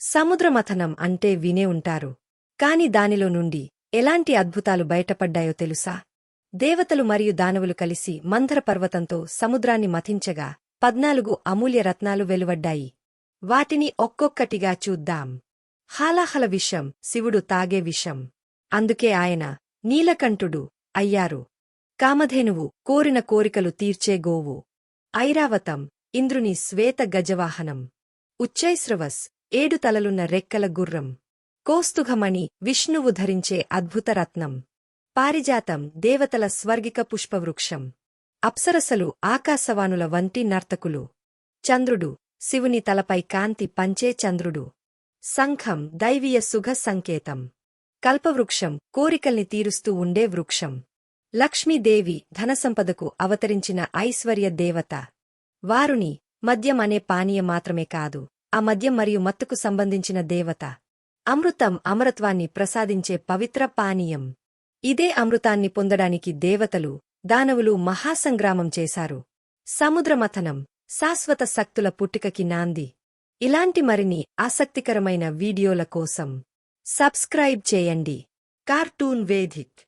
సముద్రమథనం అంటే వినే ఉంటారు. కాని దానిలో నుండి ఎలాంటి అద్భుతాలు బయటపడ్డాయో తెలుసా? దేవతలు మరియు దానవులు కలిసి మంధర పర్వతంతో సముద్రాన్ని మథించగా పద్నాలుగు అమూల్య రత్నాలు వెలువడ్డాయి. వాటిని ఒక్కొక్కటిగా చూద్దాం. హాలాహల విషం శివుడు తాగే విషం. అందుకే ఆయన నీలకంఠుడు అయ్యారు. కామధేనువు కోరిన కోరికలు తీర్చే గోవు. ఐరావతం ఇంద్రుని శ్వేత గజవాహనం. ఉచ్చైశ్రవస్ ఏడు తలలున్న రెక్కల గుర్రం. కోస్తుఘమణి విష్ణువు ధరించే అద్భుతరత్నం పారిజాతం దేవతల స్వర్గిక పుష్పవృక్షం. అప్సరసలు ఆకాశవానుల వంటి నర్తకులు. చంద్రుడు శివుని తలపై కాంతి పంచే చంద్రుడు. సంఘం దైవీయ సుఖ సంకేతం. కల్పవృక్షం కోరికల్ని తీరుస్తూ ఉండే వృక్షం. లక్ష్మీదేవి ధనసంపదకు అవతరించిన ఐశ్వర్య దేవత. వారుని మద్యం అనే పానీయం మాత్రమే కాదు. ఆ మద్యం మరియు మత్తుకు సంబంధించిన దేవత. అమృతం అమరత్వాన్ని ప్రసాదించే పవిత్ర పానీయం. ఇదే అమృతాన్ని పొందడానికి దేవతలు దానవులు మహాసంగ్రామం చేశారు. సముద్రమథనం శాశ్వత శక్తుల పుట్టికకి నాంది. ఇలాంటి మరిన్ని ఆసక్తికరమైన వీడియోల కోసం సబ్స్క్రైబ్ చేయండి. కార్టూన్ వేధిక్